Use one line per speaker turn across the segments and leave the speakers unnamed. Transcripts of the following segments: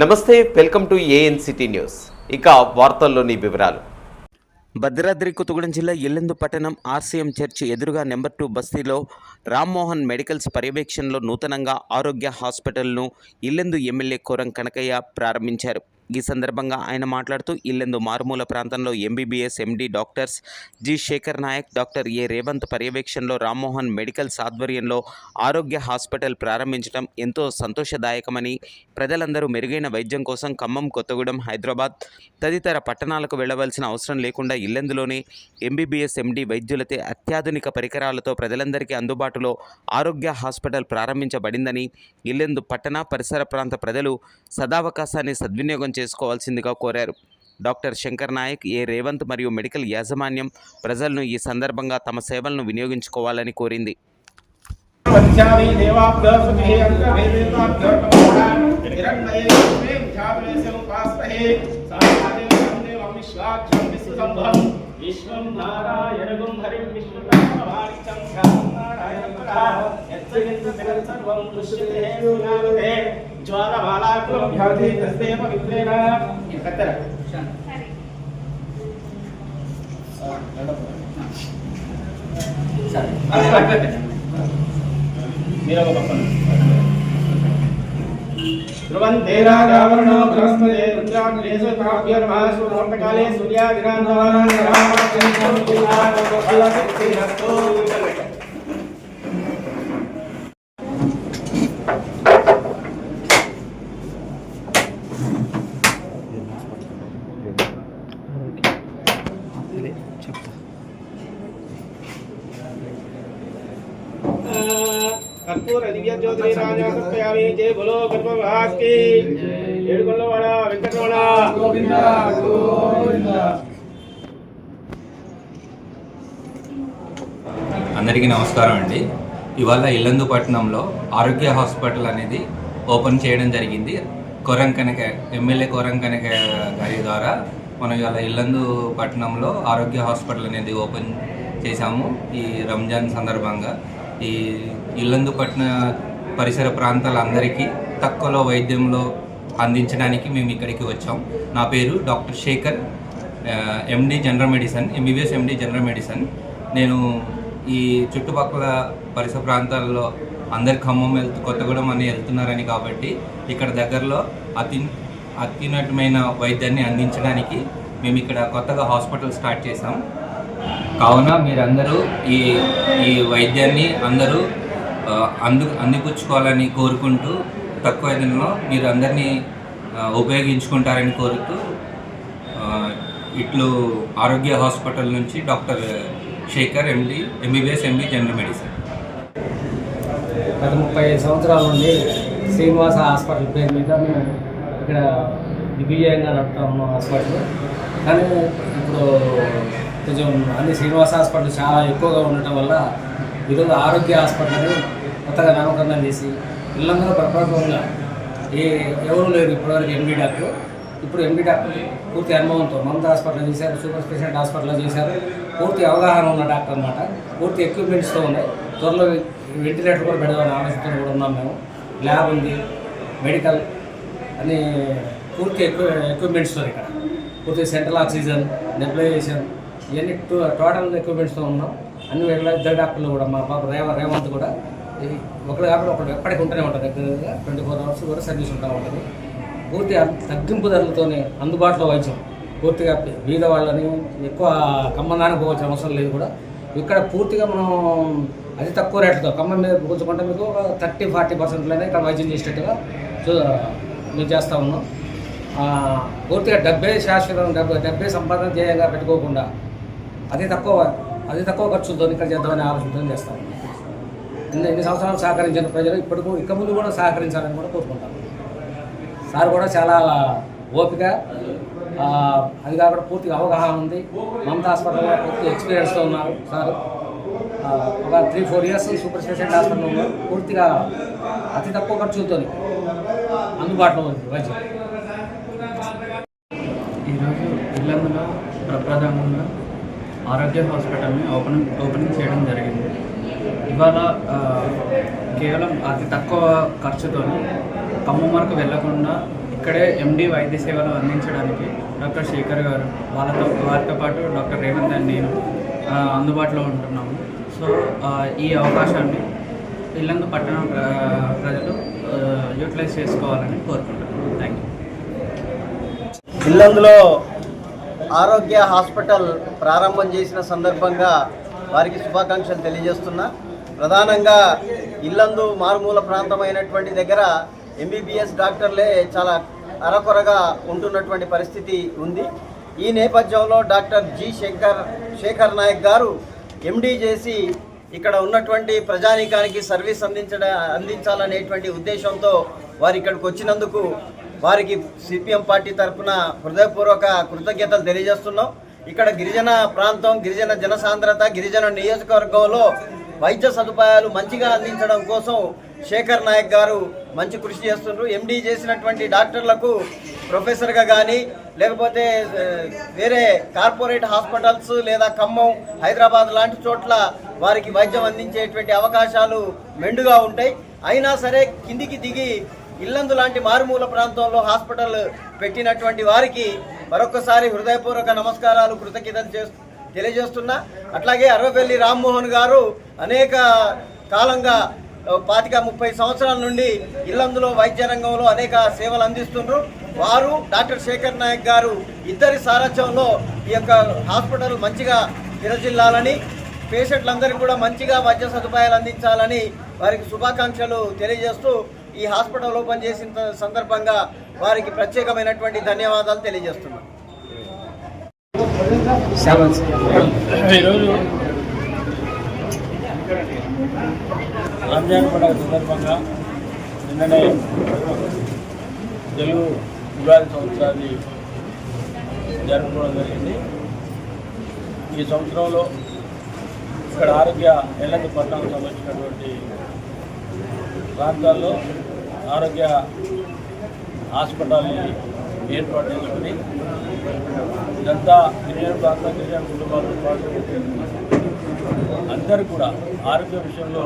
నమస్తే welcome to ANCT news. ఇక వార్తల్లోని వివరాలు. భద్రాద్రి కొత్తగూడెం జిల్లా ఎల్లెందు పట్టణం ఆర్సీఎం చర్చి ఎదురుగా నెంబర్ టూ బస్తీలో రామ్మోహన్ మెడికల్స్ పర్యవేక్షణలో నూతనంగా ఆరోగ్య హాస్పిటల్ను ఇల్లెందు ఎమ్మెల్యే కోరం కనకయ్య ప్రారంభించారు. ఈ సందర్భంగా ఆయన మాట్లాడుతూ ఇల్లెందు మారుమూల ప్రాంతంలో MBBS MD doctors G. Shekhar Naik doctor A. Revanth పర్యవేక్షణలో రామ్మోహన్ మెడికల్స్ ఆధ్వర్యంలో ఆరోగ్య హాస్పిటల్ ప్రారంభించడం ఎంతో సంతోషదాయకమని ప్రజలందరూ మెరుగైన వైద్యం కోసం ఖమ్మం కొత్తగూడెం హైదరాబాద్ తదితర పట్టణాలకు వెళ్ళవలసిన అవసరం లేకుండా ఇల్లెందులోనే ఎంబీబీఎస్ ఎండీ వైద్యులతే అత్యాధునిక పరికరాలతో ప్రజలందరికీ అందుబాటులో ఆరోగ్య హాస్పిటల్ ప్రారంభించబడిందని ఇల్లెందు పట్టణ పరిసర ప్రాంత ప్రజలు సదావకాశాన్ని సద్వినియోగం చేసుకోవాల్సిందిగా కోరారు. డాక్టర్ శంకర్ నాయక్ ఏ రేవంత్ మరియు మెడికల్ యాజమాన్యం ప్రజలను ఈ సందర్భంగా తమ సేవలను వినియోగించుకోవాలని కోరింది.
విశ్వం విష్ణు ఉజ్వాలబాలాకులం భవతి తస్మేవ విద్రేణ కత్తెర మీరు ఒక పక్కన ధ్రువంతేరాజావరణ బ్రహ్మదే రుద్రాగ్రేషు తాభ్యర్మాసు ముహూర్తకాలే కర్పూర దివ్య జ్యోతి జయ బులో ఏడుకొండవాడ వెంకటరమణ గోవింద గోవింద
అందరికీ నమస్కారం అండి. ఇవాళ ఇల్లందు పట్టణంలో ఆరోగ్య హాస్పిటల్ అనేది ఓపెన్ చేయడం జరిగింది. కొరం కనక ఎమ్మెల్యే కొరం కనక గారి ద్వారా మనం ఇవాళ ఇల్లందు పట్టణంలో ఆరోగ్య హాస్పిటల్ అనేది ఓపెన్ చేశాము ఈ రంజాన్ సందర్భంగా. ఈ ఇల్లందు పట్టిన పరిసర ప్రాంతాలందరికీ తక్కువలో వైద్యంలో అందించడానికి మేము ఇక్కడికి వచ్చాం. నా పేరు doctor Shekhar MD general medicine MBBS MD general medicine నేను ఈ చుట్టుపక్కల పరిసర ప్రాంతాల్లో అందరు ఖమ్మం వెళ్తూ కొత్తగూడెం అని వెళ్తున్నారని కాబట్టి ఇక్కడ దగ్గరలో అతి అత్యున్నతమైన వైద్యాన్ని అందించడానికి మేము ఇక్కడ కొత్తగా హాస్పిటల్ స్టార్ట్ చేసాం కావున మీరందరూ ఈ ఈ వైద్యాన్ని అందరూ అందు అందిపుచ్చుకోవాలని కోరుకుంటూ తక్కువ ధరలో మీరు అందరినీ ఉపయోగించుకుంటారని కోరుతూ ఇట్లు ఆరోగ్య హాస్పిటల్ నుంచి doctor Shekhar MD MBBS MB general medicine.
గత ముప్పై ఐదు సంవత్సరాల నుండి శ్రీనివాస హాస్పిటల్ పేరు మీద మేము ఇక్కడ దిగ్విజయంగా నడుపుతా ఉన్నాం హాస్పిటల్. కానీ ఇప్పుడు కొంచెం అన్ని శ్రీనివాస హాస్పిటల్ చాలా ఎక్కువగా ఉండటం వల్ల ఈరోజు ఆరోగ్య హాస్పిటల్ కొత్తగా నామకరణం చేసి ఇళ్ళందరూ ప్రపంచంలో ఏ ఎవరు లేరు ఇప్పటివరకు ఎంబీ డాక్టర్. ఇప్పుడు ఎంబీ డాక్టర్ పూర్తి అనుభవంతో మమతా హాస్పిటల్ చేశారు సూపర్ స్పెషాలిటీ హాస్పిటల్లో చేశారు. పూర్తి అవగాహన ఉన్న డాక్టర్ అనమాట పూర్తి ఎక్విప్మెంట్స్తో ఉన్నాయి. త్వరలో వెంటిలేటర్ కూడా పెడదామని ఆలోచనతో కూడా ఉన్నాం మేము. ల్యాబ్ ఉంది మెడికల్ అని పూర్తి ఎక్వి ఎక్విప్మెంట్స్తో ఇక్కడ. పూర్తి సెంట్రల్ ఆక్సిజన్ నెబ్లైజేషన్ ఇవన్నీ టోటల్ ఎక్విప్మెంట్స్తో ఉన్నాం. అన్ని వేళ ఇద్దరు డాక్టర్లు కూడా మా పాప రేవ రేవంత్ కూడా ఈ కాబట్టి కాకుండా ఒకటి ఎప్పటికి ఉంటూనే ఉంటుంది దగ్గరగా ట్వంటీ ఫోర్ అవర్స్ కూడా సర్వీస్ ఉంటా ఉంటుంది. పూర్తి తగ్గింపు ధరలతోనే అందుబాటులో వైద్యం. పూర్తిగా బీద వాళ్ళని ఎక్కువ కమ్మందానికి పోవాల్సిన అవసరం లేదు కూడా. ఇక్కడ పూర్తిగా మనం అతి తక్కువ రేట్లతో ఖమ్మం మీద కూర్చుకుంటే మీకు ఒక థర్టీ ఫార్టీ పర్సెంట్లోనే ఇక్కడ వైద్యం చేసేట్టుగా చూ మేము చేస్తూ ఉన్నాం. పూర్తిగా డబ్బే శాశ్వతం డబ్బే డబ్బే సంపాదన ధ్యేయంగా పెట్టుకోకుండా అతి తక్కువ అది తక్కువ ఖర్చులతో ఇక్కడ చేద్దామని ఆలోచనతో చేస్తాం ఎన్ని ఎన్ని సంవత్సరాలు సహకరించిన ప్రజలు ఇప్పటికు ఇక ముందు కూడా సహకరించాలని కూడా కోరుకుంటాం సార్ కూడా చాలా ఓపిక అది కాకుండా పూర్తిగా అవగాహన ఉంది. మమతా హాస్పిటల్లో పూర్తి ఎక్స్పీరియన్స్తో ఉన్నారు సార్. ఒక three four years super speciality హాస్పిటల్లో ఉన్నారు పూర్తిగా అతి తక్కువ ఖర్చులతో అందుబాటులో ఉంది వైద్యం. ఈరోజు
ఇల్లందులో ప్రప్రథమంగా ఆరోగ్య హాస్పిటల్ని ఓపెన్ ఓపెనింగ్ చేయడం జరిగింది. ఇవాళ కేవలం అతి తక్కువ ఖర్చుతో ఖమ్మం వరకు వెళ్ళకుండా ఇక్కడే ఎండి వైద్య సేవలు అందించడానికి డాక్టర్ శేఖర్ గారు వాళ్ళతో వారితో పాటు డాక్టర్ రేవంత్ అండ్ నేను అందుబాటులో ఉంటున్నాము. సో ఈ అవకాశాన్ని ఇల్లందు పట్టణ ప్రజలు యూటిలైజ్ చేసుకోవాలని కోరుకుంటున్నాను థ్యాంక్ యూ
ఇల్లందులో ఆరోగ్య హాస్పిటల్ ప్రారంభం చేసిన సందర్భంగా వారికి శుభాకాంక్షలు తెలియజేస్తున్నా. ప్రధానంగా ఇల్లందు మారుమూల ప్రాంతమైనటువంటి దగ్గర ఎంబీబీఎస్ డాక్టర్లే చాలా అరకొరగా ఉంటున్నటువంటి పరిస్థితి ఉంది. ఈ నేపథ్యంలో డాక్టర్ జి శంకర్ శేఖర్ నాయక్ గారు ఎండీ చేసి ఇక్కడ ఉన్నటువంటి ప్రజానీకానికి సర్వీస్ అందించడం అందించాలనేటువంటి ఉద్దేశంతో వారు ఇక్కడికి వచ్చినందుకు వారికి సిపిఎం పార్టీ తరఫున హృదయపూర్వక కృతజ్ఞతలు తెలియజేస్తున్నాం. ఇక్కడ గిరిజన ప్రాంతం గిరిజన జనసాంద్రత గిరిజన నియోజకవర్గంలో వైద్య సదుపాయాలు మంచిగా అందించడం కోసం శేఖర్ నాయక్ గారు మంచి కృషి చేస్తున్నారు ఎండీ చేసినటువంటి డాక్టర్లకు ప్రొఫెసర్గా కానీ లేకపోతే వేరే కార్పొరేట్ హాస్పిటల్స్ లేదా ఖమ్మం హైదరాబాద్ లాంటి చోట్ల వారికి వైద్యం అందించేటువంటి అవకాశాలు మెండుగా ఉంటాయి. అయినా సరే కిందికి దిగి ఇల్లందు లాంటి మారుమూల ప్రాంతంలో హాస్పిటల్ పెట్టినటువంటి వారికి మరొకసారి హృదయపూర్వక నమస్కారాలు కృతజ్ఞతలు చేస్తూ తెలియజేస్తున్నా. అట్లాగే అరవపల్లి రామ్మోహన్ గారు అనేక కాలంగా పాతిక ముప్పై సంవత్సరాల నుండి ఇల్లందులో వైద్య రంగంలో అనేక సేవలు అందిస్తున్నారు వారు డాక్టర్ శేఖర్ నాయక్ గారు ఇద్దరి సారథ్యంలో ఈ యొక్క హాస్పిటల్ మంచిగా విరజిల్లాలని పేషెంట్లందరికీ కూడా మంచిగా వైద్య సదుపాయాలు అందించాలని వారికి శుభాకాంక్షలు తెలియజేస్తూ ఈ హాస్పిటల్ ఓపెన్ చేసిన సందర్భంగా వారికి ప్రత్యేకమైనటువంటి ధన్యవాదాలు తెలియజేస్తున్నాను
ఈరోజు రంజాన్ పండుగ సందర్భంగా నిన్ననే తెలుగు ఉగాది సంవత్సరాన్ని జరుపుకోవడం జరిగింది. ఈ సంవత్సరంలో ఇక్కడ ఆరోగ్య ఎల్లంది పట్టణానికి సంబంధించినటువంటి ప్రాంతాల్లో ఆరోగ్య హాస్పిటల్ని ఏర్పాటు చేసుకుని ఇదంతా గిరిజన ప్రాంతం గిరిజన కుటుంబాలతో పాటు అందరూ కూడా ఆరోగ్య విషయంలో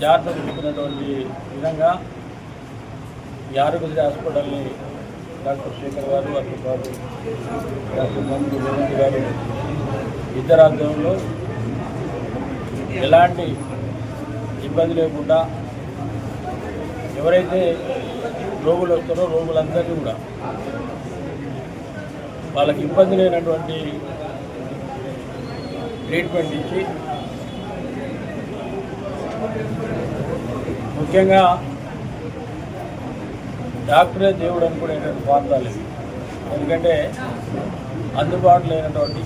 జాగ్రత్త తీసుకున్నటువంటి విధంగా ఈ ఆరోగ్యశ్రీ హాస్పిటల్ని డాక్టర్ శేఖర్ గారు అటు గారు డాక్టర్ మందు రేవంత్ గారు ఇద్దరు ఆధ్వర్యంలో ఎలాంటి ఇబ్బంది లేకుండా ఎవరైతే రోగులు వస్తారో రోగులందరినీ కూడా వాళ్ళకి ఇబ్బంది లేనటువంటి ట్రీట్మెంట్ ఇచ్చి ముఖ్యంగా డాక్టరే దేవుడు అనుకునేటువంటి ప్రాంతాలు ఎందుకంటే అందుబాటులో లేనటువంటి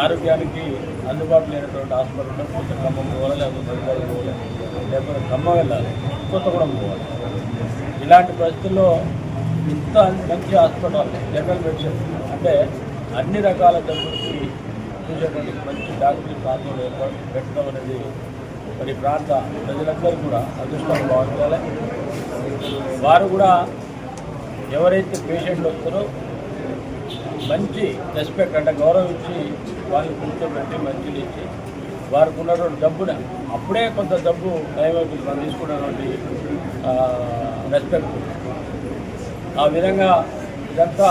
ఆరోగ్యానికి అందుబాటు లేనటువంటి హాస్పిటల్లో కొంచెం ఖమ్మం పోవాలి లేకపోతే పోవాలి లేకపోతే ఖమ్మం వెళ్ళాలి. కొత్తగూడెం పోవాలి. ఇలాంటి పరిస్థితుల్లో ఇంత మంచి హాస్పిటల్ జనరల్ మెడిసిన్ అంటే అన్ని రకాల జబ్బులకి చూసేటువంటి మంచి డాక్టర్లు ప్రాంతంలో ఏర్పాటు పెట్టడం అనేది మరి ప్రాంత ప్రజలందరూ కూడా అదృష్టం భావించాలి వారు కూడా ఎవరైతే పేషెంట్లు వస్తారో మంచి రెస్పెక్ట్ అంటే గౌరవించి వాళ్ళు కూర్చోబెట్టి మంచిది ఇచ్చి వారికి ఉన్నటువంటి డబ్బున అప్పుడే కొంత డబ్బు దయవైపు మనం తీసుకున్నటువంటి రెస్పెక్ట్ ఆ విధంగా ఇదంతా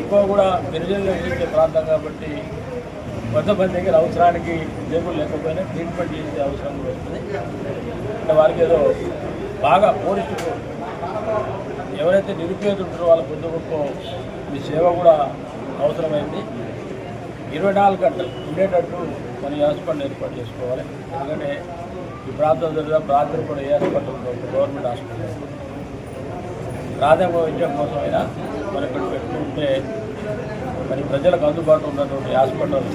ఎక్కువ కూడా గిరిజనులు ఎదిగే ప్రాంతం కాబట్టి కొంతమంది దగ్గర అవసరానికి ఉద్యోగులు లేకపోయినా ట్రీట్మెంట్ చేసే అవసరం కూడా వస్తుంది. అంటే వారికి ఏదో బాగా పోలీసులు ఎవరైతే నిరుపేదలు ఉంటారో వాళ్ళ బుద్ధి మీ సేవ కూడా అవసరమైంది. ఇరవై నాలుగు గంటలు ఉండేటట్టు మన హాస్పిటల్ ఏర్పాటు చేసుకోవాలి. ఎందుకంటే ఈ ప్రాంతం జరిగిన రాత్రి కూడా ఏ హాస్పిటల్ గవర్నమెంట్ హాస్పిటల్. ప్రాథమిక విద్య కోసమైనా మరి ఇక్కడ పెట్టుకుంటే మరి ప్రజలకు అందుబాటులో ఉన్నటువంటి హాస్పిటల్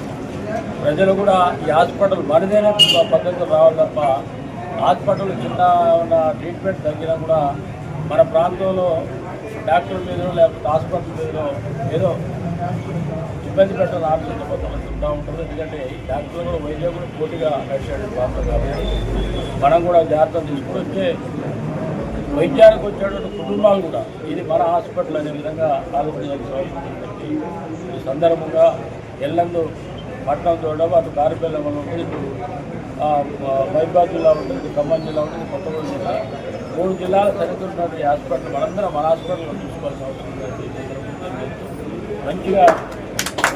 ప్రజలు కూడా ఈ హాస్పిటల్ మనదైన పద్ధతిలో రావాలి తప్ప హాస్పిటల్ చిన్న ఉన్న ట్రీట్మెంట్ తగ్గినా కూడా మన ప్రాంతంలో డాక్టర్ మీద లేకపోతే హాస్పిటల్ మీద ఏదో ఇబ్బంది పెట్టడం ఆలోచన కొంతమంది ఉంటా ఉంటుంది ఎందుకంటే ఈ డాక్టర్లు కూడా వైద్యం కూడా పోటీగా నడిచేటువంటి పాత్ర కాబట్టి మనం కూడా జాగ్రత్తలు తీసుకుని వచ్చే వైద్యానికి వచ్చేటువంటి కుటుంబాలు కూడా ఇది మన హాస్పిటల్ అనే విధంగా ఆలోచించాల్సిన అవసరం ఉందని ఈ సందర్భంగా ఎల్లందు పట్టణం చూడడం అటు కారిపల్లి ఉంటుంది ఇటు ఆ, మహిబాద్ జిల్లా ఉంటుంది ఖమ్మం జిల్లా ఉంటుంది కొత్తగూడెం జిల్లా మూడు జిల్లాల సరిహద్దున్నటువంటి ఈ హాస్పిటల్ మనందరం మన హాస్పిటల్లో చూసుకోవాల్సిన అవసరం ఉందని మంచిగా